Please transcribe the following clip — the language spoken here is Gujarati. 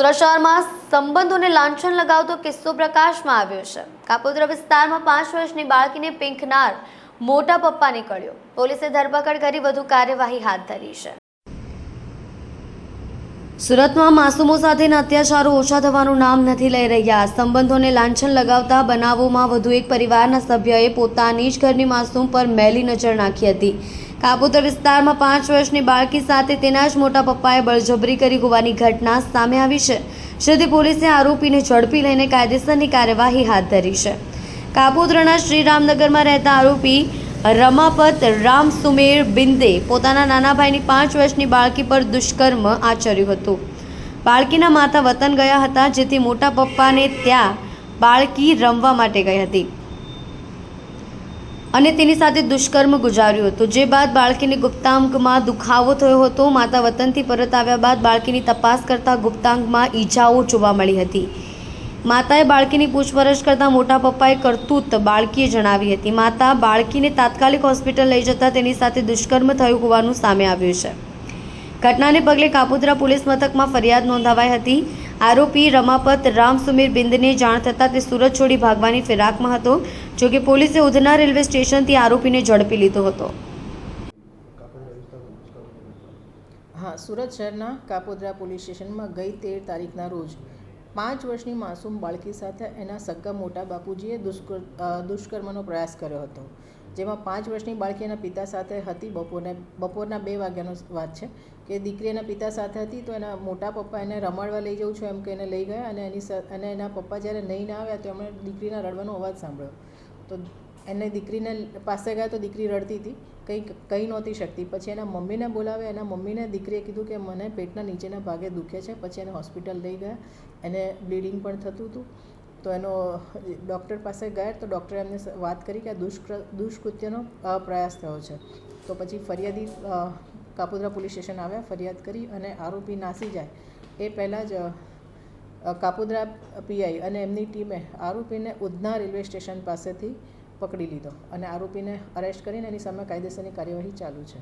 સુરત શહેરમાં સંબંધોને લાંછન લગાવતો કિસ્સો પ્રકાશમાં આવ્યો છે. કાપોદ્રા વિસ્તારમાં પાંચ વર્ષની બાળકીને પીંખનાર મોટા પપ્પા નીકળ્યો. પોલીસે ધરપકડ કરી વધુ કાર્યવાહી હાથ ધરી છે. સુરતમાં માસૂમો સાથેના અત્યાચારો ઓછા થવાનું નામ નથી લઈ રહ્યા. સંબંધોને લાંછન લગાવતા બનાવોમાં વધુ એક પરિવારના સભ્યએ પોતાની જ ઘરની માસૂમ પર મેલી નજર નાખી હતી. કાપોદર વિસ્તારમાં પાંચ વર્ષની બાળકી સાથે તેના જ મોટા પપ્પાએ બળજબરી કરી હોવાની ઘટના સામે આવી છે, જેથી પોલીસે આરોપીને ઝડપી લઈને કાયદેસરની કાર્યવાહી હાથ ધરી છે. કાપોદ્રાના શ્રીરામનગરમાં રહેતા આરોપી રમાપત રામ સુમેર બિંદે પોતાના નાના ભાઈની પાંચ વર્ષની બાળકી પર દુષ્કર્મ આચર્યું હતું. બાળકીના માતા વતન ગયા હતા, જેથી મોટા પપ્પાને ત્યાં બાળકી રમવા માટે ગઈ હતી. અને તેની સાથે દુષ્કર્મ ગુજાર્યું હતું. જે બાદ બાળકીને ગુપ્તાંગમાં દુખાવો થયો હતો, માતા વતનથી પરત આવ્યા બાદ બાળકીની તપાસ કરતાં ગુપ્તાંગમાં ઈજાઓ જોવા મળી હતી. માતાએ બાળકીની પૂછપરછ કરતાં મોટા પપ્પાએ કરતૂત બાળકીએ જણાવી હતી. માતા બાળકીને તાત્કાલિક હોસ્પિટલ લઈ જતાં તેની સાથે દુષ્કર્મ થયું હોવાનું સામે આવ્યું છે. ઘટનાને પગલે કાપોદ્રા પોલીસ મથકમાં ફરિયાદ નોંધાવાઈ હતી. આરોપી રમાપત, રામ સુમીર બિંદને જાણ થતાં તે સુરત છોડી ભાગવાની ફિરાકમાં હતો જોકે પોલીસે ઉધના રેલવે સ્ટેશનથી આરોપીને ઝડપી લીધો હતો. હા, સુરત શહેરના કાપોદ્રા પોલીસ સ્ટેશનમાં ગઈ તેર તારીખના રોજ પાંચ વર્ષની માસૂમ બાળકી સાથે એના સગા મોટા બાપુજીએ દુષ્કર્મનો પ્રયાસ કર્યો હતો. જેમાં પાંચ વર્ષની બાળકી એના પિતા સાથે હતી. બપોરને, બપોરના બે વાગ્યાનો વાત છે કે દીકરી એના પિતા સાથે હતી તો એના મોટા પપ્પા એને રમાડવા લઈ જાઉં છું એમ કે એને લઈ ગયા અને એની અને એના પપ્પા જ્યારે નહીં ના આવ્યા તો એમણે દીકરીના રડવાનો અવાજ સાંભળ્યો. તો એને દીકરીને પાસે ગયા તો દીકરી રડતી હતી. કંઈ કંઈ નહોતી શકતી. પછી એના મમ્મીને બોલાવે. એના મમ્મીને દીકરીએ કીધું કે મને પેટના નીચેના ભાગે દુખે છે. પછી એને હોસ્પિટલ લઈ ગયા. એને બ્લીડિંગ પણ થતું હતું. તો એનો ડૉક્ટર પાસે ગયા તો ડૉક્ટરે એમને વાત કરી કે આ દુષ્કૃ, દુષ્કૃત્યનો પ્રયાસ થયો છે. તો પછી ફરિયાદી કાપોદ્રા પોલીસ સ્ટેશન આવ્યા, ફરિયાદ કરી અને આરોપી નાસી જાય. એ પહેલાં જ કાપોદ્રા પીઆઈ અને એમની ટીમે આરોપીને ઉધના રેલવે સ્ટેશન પાસેથી પકડી લીધો અને આરોપીને અરેસ્ટ કરીને એની સામે કાયદેસરની કાર્યવાહી ચાલુ છે.